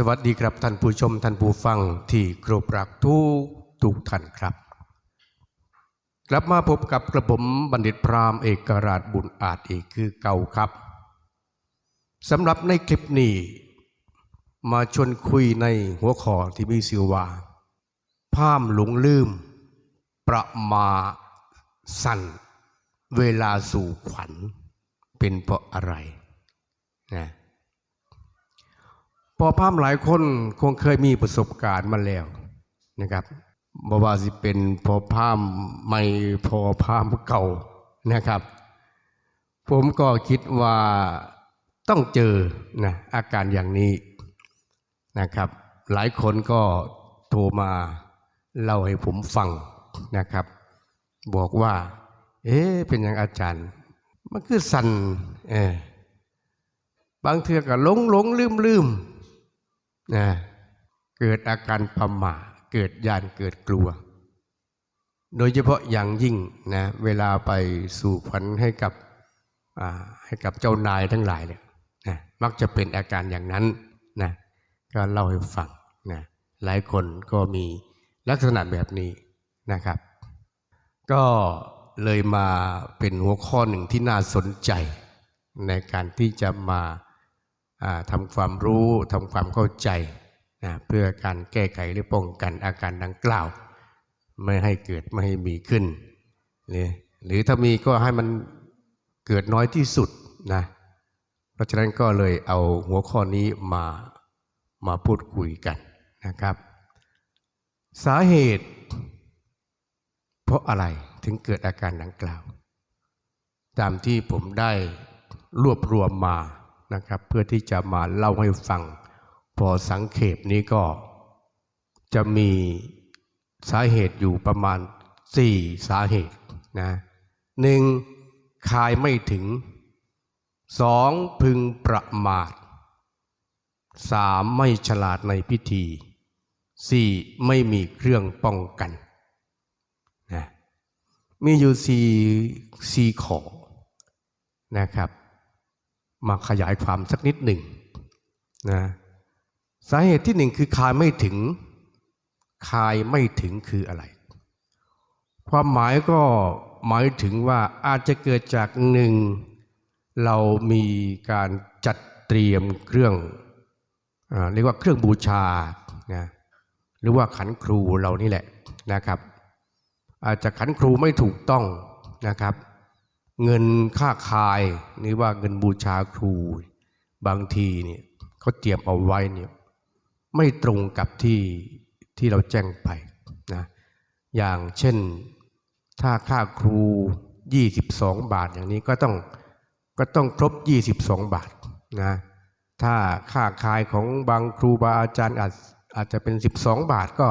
สวัสดีครับท่านผู้ชมท่านผู้ฟังที่กรบรักทุกทุกท่านครับ กลับมาพบกับกระผมบัณฑิตพราหมณ์เอกราชบุญอาจอีกคือเก่าครับสำหรับในคลิปนี้ มาชวนคุยในหัวข้อที่มีชื่อว่าพามหลงลืม ประมาสั่น เวลาสู่ขวัญเป็นเพราะอะไรนะ พอพามหลายคนคงเคยมีประสบการณ์มาแล้วนะครับบ่ว่าสิเป็นพอพามไม่พอพามเก่านะครับ ผมก็คิดว่าต้องเจอนะอาการอย่างนี้นะครับ หลายคนก็โทรมาเล่าให้ผมฟังนะครับ บอกว่า เอ๊ะเป็นอย่างอาจารย์ มันคือสันเออบางเทือก็หลงหลงลืมลืม นะเกิดอาการประหม่าเกิดยานเกิดกลัว โดยเฉพาะอย่างยิ่งนะเวลาไปสู่ขวัญให้กับให้กับเจ้านายทั้งหลายเนี่ยนะมักจะเป็นอาการอย่างนั้นนะก็เล่าให้ฟังนะหลายคนก็มีลักษณะแบบนี้นะครับ ก็เลยมาเป็นหัวข้อหนึ่งที่น่าสนใจ ในการที่จะมา ทำความรู้ทำความเข้าใจนะเพื่อการแก้ไขหรือป้องกันอาการดังกล่าว ไม่ให้เกิดไม่ให้มีขึ้นหรือหรือถ้ามีก็ให้มันเกิดน้อยที่สุดนะเพราะฉะนั้นก็เลยเอาหัวข้อนี้มามาพูดคุยกันนะครับ สาเหตุ เพราะอะไรถึงเกิดอาการดังกล่าว ตามที่ผมได้รวบรวมมา นะครับ เพื่อที่จะมาเล่าให้ฟัง พอสังเขปนี้ก็จะมีสาเหตุอยู่ประมาณสี่สาเหตุนะหนึ่งคายไม่ถึงสองพึงประมาทสามไม่ฉลาดในพิธีสี่ไม่มีเครื่องป้องกันนะมีอยู่สี่สี่ขอนะครับ มาขยายความสักนิดหนึ่งนะสาเหตุที่หนึ่งคือคายไม่ถึง คายไม่ถึงคืออะไร ความหมายก็หมายถึงว่าอาจจะเกิดจากหนึ่งเรามีการจัดเตรียมเครื่องอเรียกว่าเครื่องบูชานะหรือว่าขันครูเรานี่แหละนะครับ อาจจะขันครูไม่ถูกต้องนะครับ เงินค่าคายหรือว่าเงินบูชาครู บางทีเนี่ยเขาเตรียมเอาไว้เนี่ยไม่ตรงกับที่ที่เราแจ้งไปนะอย่างเช่นถ้าค่าครู 22 บาทอย่างนี้ก็ต้องก็ต้องครบ 22 บาทนะถ้าค่าคายของบางครูบาอาจารย์อาจอาจจะเป็น 12 บาทก็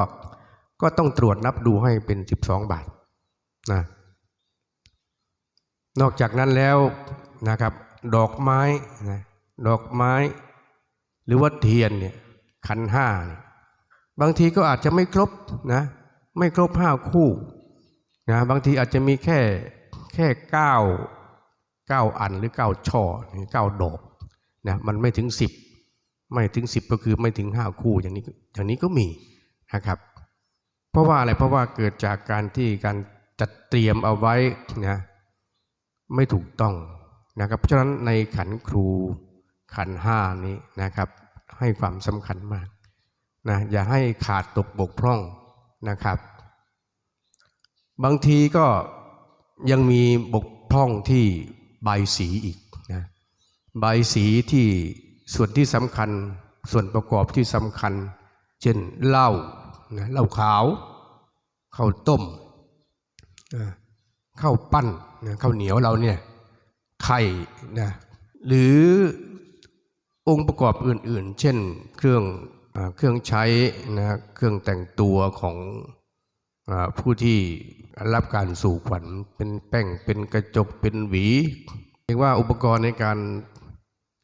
ก็ต้องตรวจนับดูให้เป็น 12 บาทนะ นอกจากนั้นแล้วนะครับ ดอกไม้นะดอกไม้ หรือว่าเทียนเนี่ยขันห้าเนี่ยบางทีก็อาจจะไม่ครบนะไม่ครบห้าคู่นะบางทีอาจจะมีแค่แค่เก้าเก้าอันหรือเก้าช่อเก้าดอกนะมันไม่ถึงสิบไม่ถึงสิบก็คือไม่ถึงห้าคู่อย่างนี้อย่างนี้ก็มีนะครับ เพราะว่าอะไรเพราะว่าเกิดจากการที่การจัดเตรียมเอาไว้นะ ไม่ถูกต้องนะครับ เพราะฉะนั้นในขันครูขันห้านี้นะครับ ให้ความสำคัญมากนะอย่าให้ขาดตกบกพร่องนะครับ บางทีก็ยังมีบกพร่องที่ใบสีอีกนะใบสีที่ส่วนที่สำคัญส่วนประกอบที่สำคัญ เช่นเหล้านะเหล้าขาวข้าวต้ม ข้าวปั้นนะข้าวเหนียวเราเนี่ยไข่นะหรือองค์ประกอบอื่นๆ เช่นเครื่องอเครื่องใช้นะเครื่องแต่งตัวของอผู้ที่รับการสู่ขวัญเป็นแป้งเป็นกระจกเป็นหวีเรียกว่าอุปกรณ์ในการ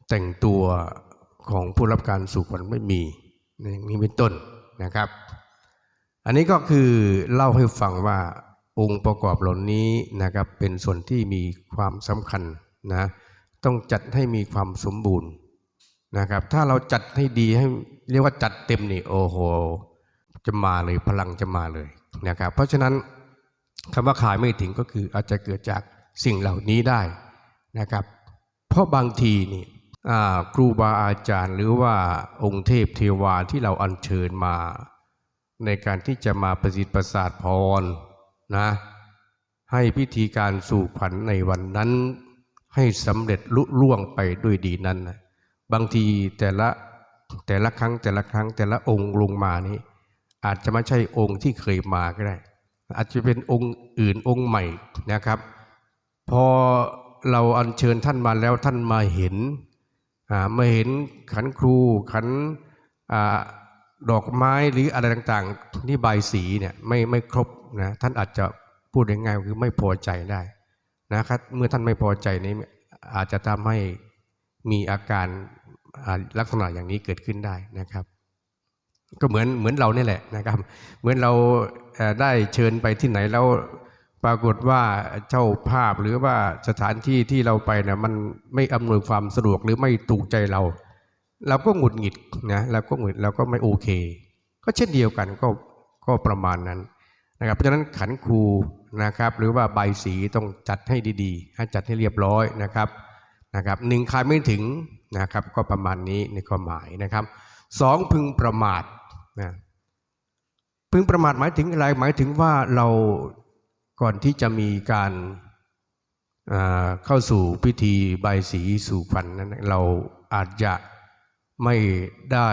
แต่งตัวของผู้รับการสู่ขวัญไม่มีอย่างนี้เป็นต้นนะครับ อันนี้ก็คือเล่าให้ฟังว่า องค์ประกอบเหล่านี้นะครับเป็นส่วนที่มีความสำคัญนะต้องจัดให้มีความสมบูรณ์นะครับ ถ้าเราจัดให้ดีให้เรียกว่าจัดเต็มนี่โอ้โหจะมาเลยพลังจะมาเลยนะครับ เพราะฉะนั้นคำว่าขายไม่ถึงก็คืออาจจะเกิดจากสิ่งเหล่านี้ได้นะครับ เพราะบางทีนี่ครูบาอาจารย์หรือว่าองค์เทพเทวาที่เราอัญเชิญมา ในการที่จะมาประสิทธิ์ประสาทพร นะให้พิธีการสู่ขวัญในวันนั้น ให้สำเร็จลุล่วงไปด้วยดีนั้นนะบางทีแต่ละแต่ละครั้งแต่ละครั้งแต่ละองค์ลงมานี้ อาจจะไม่ใช่องค์ที่เคยมาก็ได้ อาจจะเป็นองค์อื่นองค์ใหม่นะครับ พอเราอัญเชิญท่านมาแล้วท่านมาเห็นมาเห็นขันครูขันอ ดอกไม้หรืออะไรต่างๆที่ใบสีเนี่ยไม่ไม่ครบนะท่านอาจจะพูดง่ายๆคือไม่พอใจได้นะครับเมื่อท่านไม่พอใจนี้อาจจะทำให้มีอาการลักษณะอย่างนี้เกิดขึ้นได้นะครับ ก็เหมือนเหมือนเราเนี่ยแหละนะครับ เหมือนเราได้เชิญไปที่ไหนแล้วปรากฏว่าเจ้าภาพหรือว่าสถานที่ที่เราไปเนี่ยมันไม่อำนวยความสะดวกหรือไม่ถูกใจเรา เราก็หงุดหงิดนะเราก็หงุดเราก็ไม่โอเค ก็เช่นเดียวกันก็ก็ประมาณนั้นนะครับเพราะฉะนั้นขันครูนะครับ หรือว่าใบสีต้องจัดให้ดีๆให้จัดให้เรียบร้อยนะครับนะครับหนึ่งคายไม่ถึงนะครับก็ประมาณนี้ในความหมายนะครับสองพึงประมาทนะพึงประมาทหมายถึงอะไรหมายถึงว่าเราก่อนที่จะมีการเข้าสู่พิธีใบสีสู่ขวัญนนั้นเราอาจจะ ไม่ได้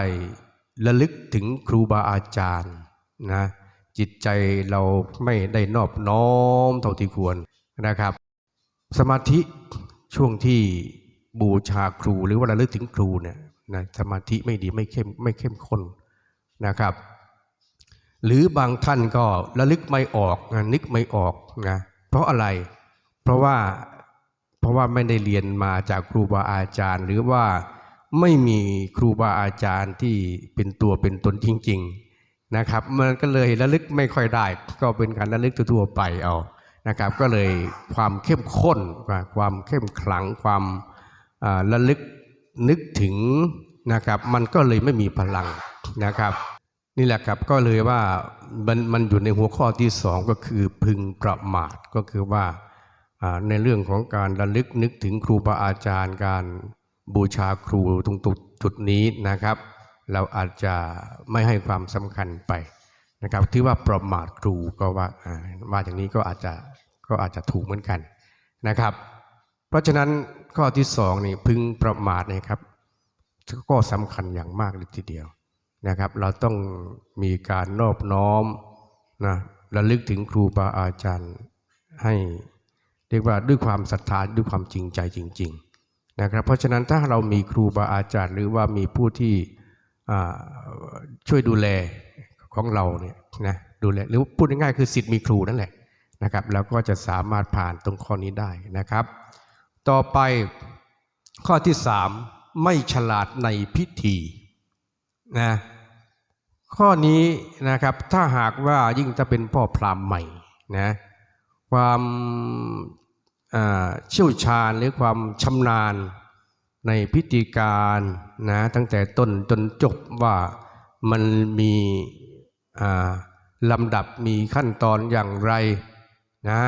ระลึกถึงครูบาอาจารย์นะจิตใจเราไม่ได้นอบน้อมเท่าที่ควรนะครับ สมาธิช่วงที่บูชาครูหรือว่าระลึกถึงครูเนี่ยนะสมาธิไม่ดีไม่เข้มไม่เข้มข้นนะครับ หรือบางท่านก็ระลึกไม่ออกนะนึกไม่ออกนะเพราะอะไรเพราะว่าเพราะว่าไม่ได้เรียนมาจากครูบาอาจารย์ หรือว่า ไม่มีครูบาอาจารย์ที่เป็นตัวเป็นตนจริง ๆนะครับ มันก็เลยระลึกไม่ค่อยได้ ก็เป็นการระลึกทั่วไปเอานะครับ ก็เลยความเข้มข้นความเข้มขลังความระลึกนึกถึงนะครับ มันก็เลยไม่มีพลังนะครับนี่แหละครับก็เลยว่ามันมันอยู่ในหัวข้อที่สองก็คือพึงประมาทก็คือว่าในเรื่องของการระลึกนึกถึงครูบาอาจารย์การ บูชาครูตรงจุดนี้นะครับ เราอาจจะไม่ให้ความสำคัญไปนะครับที่ว่าประมาทครูก็ว่าอ่าว่าอย่างนี้ก็อาจจะก็อาจจะถูกเหมือนกันนะครับ เพราะฉะนั้นข้อที่สองนี่พึงประมาทนะครับก็สำคัญอย่างมากเลยทีเดียวนะครับ เราต้องมีการนอบน้อมนะระลึกถึงครูบาอาจารย์ให้เรียกว่าด้วยความศรัทธาด้วยความจริงใจจริง ๆ นะครับเพราะฉะนั้นถ้าเรามีครูบาอาจารย์ หรือว่ามีผู้ที่ช่วยดูแลของเราเนี่ยนะดูแลหรือพูดง่ายๆคือสิทธิ์มีครูนั่นแหละนะครับแล้วก็จะสามารถผ่านตรงข้อนี้ได้นะครับ ต่อไปข้อที่สามไม่ฉลาดในพิธีนะข้อนี้นะครับถ้าหากว่ายิ่งจะเป็นพ่อพราหมณ์ใหม่นะความ เชี่ยวชาญหรือความชำนาญในพิธีการนะตั้งแต่ต้นจนจบว่ามันมีลำดับมีขั้นตอนอย่างไรนะ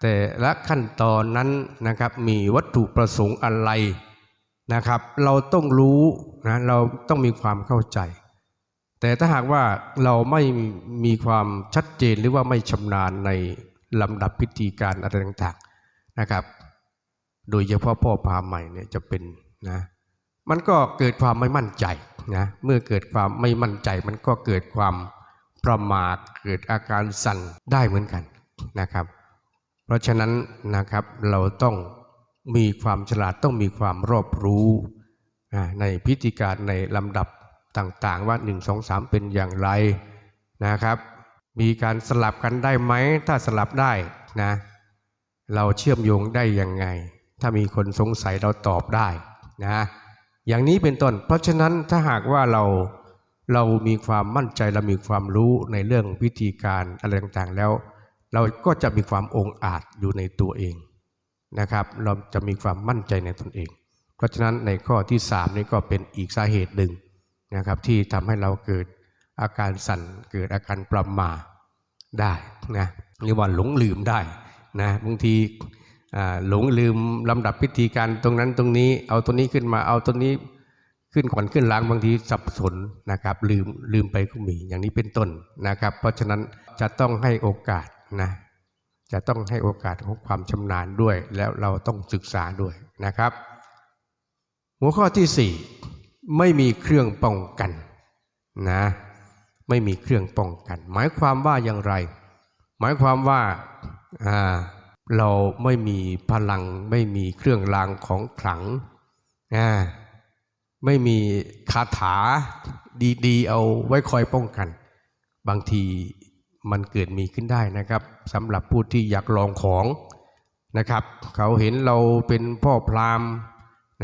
แต่ละขั้นตอนนั้นนะครับมีวัตถุประสงค์อะไรนะครับ เราต้องรู้นะเราต้องมีความเข้าใจ แต่ถ้าหากว่าเราไม่มีความชัดเจนหรือว่าไม่ชำนาญในลำดับพิธีการอะไรต่างๆ นะครับ โดยเฉพาะพ่อพาใหม่เนี่ยจะเป็นนะมันก็เกิดความไม่มั่นใจนะเมื่อเกิดความไม่มั่นใจ มันก็เกิดความประมาทเกิดอาการสั่นได้เหมือนกันนะครับ เพราะฉะนั้นนะครับเราต้องมีความฉลาดต้องมีความรอบรู้ในพิธีการในลำดับต่างๆว่า 1 2 3 เป็นอย่างไรนะครับ มีการสลับกันได้ไหมถ้าสลับได้นะ เราเชื่อมโยงได้ยังไง ถ้ามีคนสงสัยเราตอบได้นะอย่างนี้เป็นต้น เพราะฉะนั้นถ้าหากว่าเราเรามีความมั่นใจเรามีความรู้ในเรื่องวิธีการอะไรต่างๆแล้ว เราก็จะมีความองอาจอยู่ในตัวเองนะครับ เราจะมีความมั่นใจในตนเอง เพราะฉะนั้นในข้อที่สามนี่ก็เป็นอีกสาเหตุหนึ่งนะครับ ที่ทำให้เราเกิดอาการสั่นเกิดอาการประหมาได้นะหรือว่าหลงลืมได้ นะบางทีหลงลืมลำดับพิธีการตรงนั้นตรงนี้ เอาตัวนี้ขึ้นมาเอาตัวนี้ขึ้นก่อนขึ้นหลังบางทีสับสนนะครับ ลืมลืมไปก็มีอย่างนี้เป็นต้นนะครับ เพราะฉะนั้นจะต้องให้โอกาสนะจะต้องให้โอกาสของความชำนาญด้วย แล้วเราต้องศึกษาด้วยนะครับ หัวข้อที่ 4 ไม่มีเครื่องป้องกันนะไม่มีเครื่องป้องกัน หมายความว่าอย่างไร หมายความว่า เราไม่มีพลังไม่มีเครื่องรางของขลังไม่มีคาถาดีๆ เอาไว้คอยป้องกัน บางทีมันเกิดมีขึ้นได้นะครับสำหรับผู้ที่อยากลองของนะครับ เขาเห็นเราเป็นพ่อพราหมณ์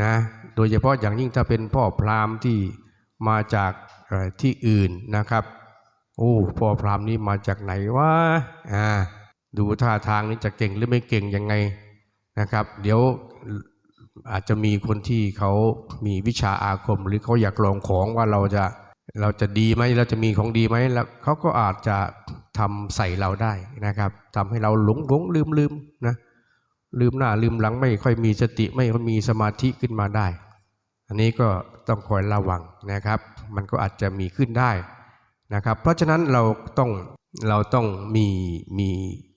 นะโดยเฉพาะอย่างยิ่งถ้าเป็นพ่อพราหมณ์ที่มาจากที่อื่นนะครับโอ้พ่อพราหมณ์นี้มาจากไหนวะอ่า ดูท่าทางนี้จะเก่งหรือไม่เก่งยังไงนะครับ เดี๋ยวอาจจะมีคนที่เขามีวิชาอาคม หรือเขาอยากลองของว่าเราจะเราจะดีไหมเราจะมีของดีไหมแล้วเขาก็อาจจะทำใส่เราได้นะครับทำให้เราหลงหลงลืมลืมนะลืมหน้าลืมหลังไม่ค่อยมีสติไม่ค่อยมีสมาธิขึ้นมาได้ อันนี้ก็ต้องคอยระวังนะครับ มันก็อาจจะมีขึ้นได้นะครับ เพราะฉะนั้นเราต้องเราต้องมีมี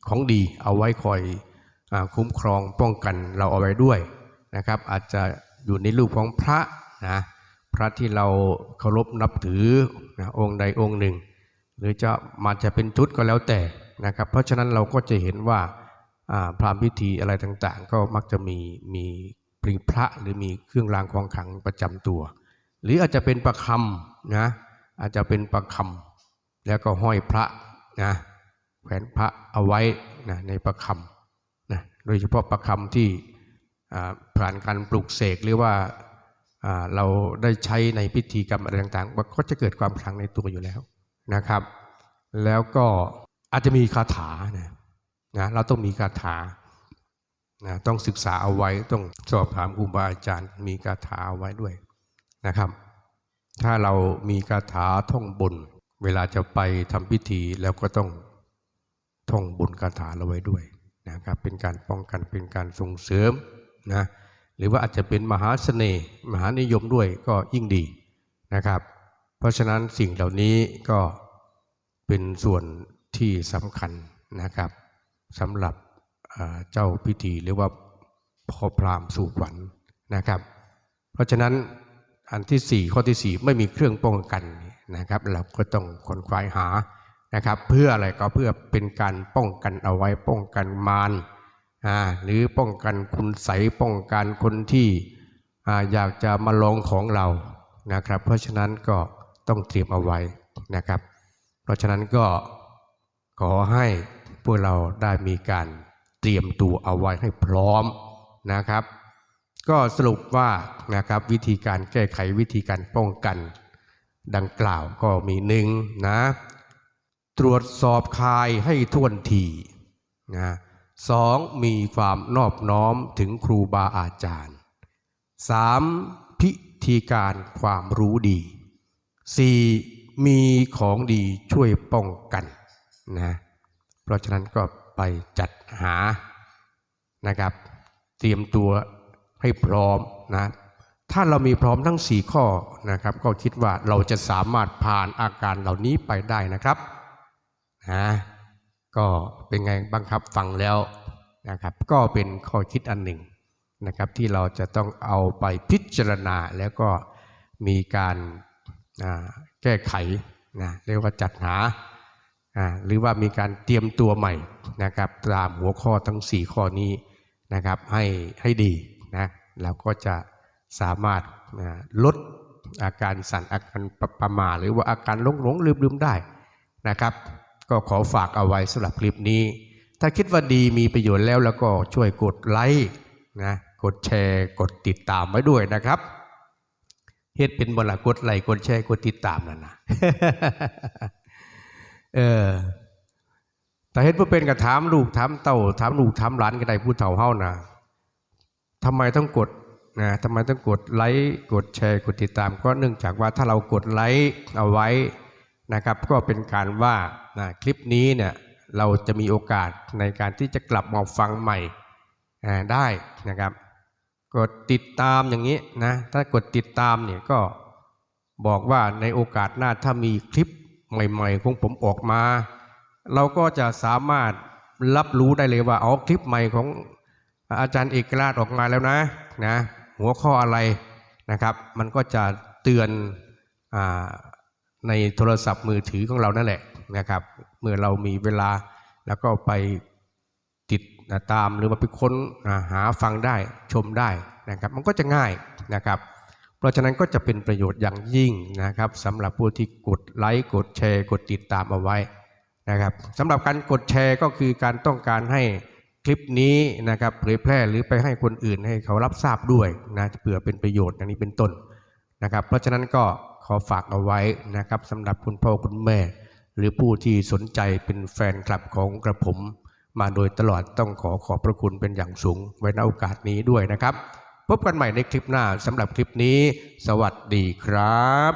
ของดีเอาไว้คอยอคุ้มครองป้องกันเราเอาไว้ด้วยนะครับ อาจจะอยู่ในรูปของพระนะพระที่เราเคารพนับถือนะองค์ใดองค์หนึ่ง หรือจะมาจะเป็นชุดก็แล้วแต่นะครับ เพราะฉะนั้นเราก็จะเห็นว่าอ่าพรามพิธีอะไรต่างๆ ก็มักจะมีมีปริพระหรือมีเครื่องรางของขลังประจำตัว หรืออาจจะเป็นประคำนะอาจจะเป็นประคำแล้วก็ห้อยพระนะ ขวนพระเอาไว้นะในประคำนะโดยเฉพาะประคำที่ผ่านการปลูกเสกหรือว่าเราได้ใช้ในพิธีกรรมอะไรต่างๆมันก็จะเกิดความขลังในตัวอยู่แล้วนะครับ แล้วก็อาจจะมีคาถานะนะเราต้องมีคาถานะต้องศึกษาเอาไว้ต้องสอบถามครูบาอาจารย์ มีคาถาเอาไว้ด้วยนะครับ ถ้าเรามีคาถาท่องบน เวลาจะไปทำพิธีแล้วก็ต้อง ท่องบนคาถาเราไว้ด้วยนะครับเป็นการป้องกันเป็นการส่งเสริมนะหรือว่าอาจจะเป็นมหาเสน่ห์มหานิยมด้วยก็ยิ่งดีนะครับ เพราะฉะนั้นสิ่งเหล่านี้ก็เป็นส่วนที่สำคัญนะครับสำหรับเจ้าพิธีหรือว่าพ่อพราหมณ์สู่ขวัญนะครับ เพราะฉะนั้นอันที่สี่ข้อที่สี่ไม่มีเครื่องป้องกันนะครับ เราก็ต้องค้นคว้าหา นะครับ เพื่ออะไรก็เพื่อเป็นการป้องกันเอาไว้ป้องกันมารอ่าหรือป้องกันคุณใสป้องกันคนที่อ่าอยากจะมาลองของเรานะครับ เพราะฉะนั้นก็ต้องเตรียมเอาไว้นะครับ เพราะฉะนั้นก็ขอให้พวกเราได้มีการเตรียมตัวเอาไว้ให้พร้อมนะครับ ก็สรุปว่านะครับวิธีการแก้ไขวิธีการป้องกัน ดังกล่าวก็มีหนึ่งนะ ตรวจสอบคายให้ท่วนทีนะสองมีความนอบน้อมถึงครูบาอาจารย์สามพิธีการความรู้ดีสี่มีของดีช่วยป้องกันนะเพราะฉะนั้นก็ไปจัดหานะครับ เตรียมตัวให้พร้อมนะถ้าเรามีพร้อมทั้ง 4 ข้อนะครับ ก็คิดว่าเราจะสามารถผ่านอาการเหล่านี้ไปได้นะครับ นะก็เป็นไงบ้างคับฟังแล้วนะครับ ก็เป็นข้อคิดอันหนึ่งนะครับ ที่เราจะต้องเอาไปพิจารณาแล้วก็มีการแก้ไขนะเรียกว่าจัดหาหรือว่ามีการเตรียมตัวใหม่นะครับตามหัวข้อทั้ง 4 ข้อนี้นะครับให้ให้ดีนะแล้วก็จะสามารถลดอาการสั่นอาการประประมาหรือว่าอาการหลงหลงลืมลืมได้นะครับ ก็ขอฝากเอาไว้สำหรับคลิปนี้ ถ้าคิดว่าดีมีประโยชน์แล้วแล้วก็ช่วยกดไลค์นะกดแชร์ กดติดตามไว้ด้วยนะครับเฮ็ดเป็นบละกดไลค์กดแชร์กดติดตามนั่นนะเออแต่เฮ็ดเพื่อเป็นกระถามลูกถามเต้าถามลูกถามหลานก็ได้ผู้เฒ่าเฮ้านะทำไมต้องกดนะทำไมต้องกดไลค์กดแชร์กดติดตาม ก็เนื่องจากว่าถ้าเรากดไลค์เอาไว้ นะครับก็เป็นการว่านะคลิปนี้เนี่ยเราจะมีโอกาสในการที่จะกลับมาฟังใหม่ได้นะครับกดติดตามอย่างนี้นะถ้ากดติดตามเนี่ยก็บอกว่าในโอกาสหน้าถ้ามีคลิปใหม่ๆของผมออกมา เราก็จะสามารถรับรู้ได้เลยว่าเอาคลิปใหม่ของอาจารย์เอกราชออกมาแล้วนะนะหัวข้ออะไรนะครับ มันก็จะเตือนอ่า ในโทรศัพท์มือถือของเรานั่นแหละนะครับ เมื่อเรามีเวลาแล้วก็ไปติดตามหรือว่าไปค้นหาฟังได้ชมได้นะครับ มันก็จะง่ายนะครับ เพราะฉะนั้นก็จะเป็นประโยชน์อย่างยิ่งนะครับสำหรับผู้ที่กดไลค์กดแชร์กดติดตามเอาไว้นะครับสำหรับการกดแชร์ก็คือการต้องการให้คลิปนี้นะครับเผยแพร่หรือไปให้คนอื่นให้เขารับทราบด้วยนะเผื่อเป็นประโยชน์อย่างนี้เป็นต้น นะครับ เพราะฉะนั้นก็ขอฝากเอาไว้นะครับสำหรับคุณพ่อคุณแม่ หรือผู้ที่สนใจเป็นแฟนคลับของกระผม มาโดยตลอดต้องขอขอบพระคุณเป็นอย่างสูง ไว้ในโอกาสนี้ด้วยนะครับ พบกันใหม่ในคลิปหน้าสำหรับคลิปนี้ สวัสดีครับ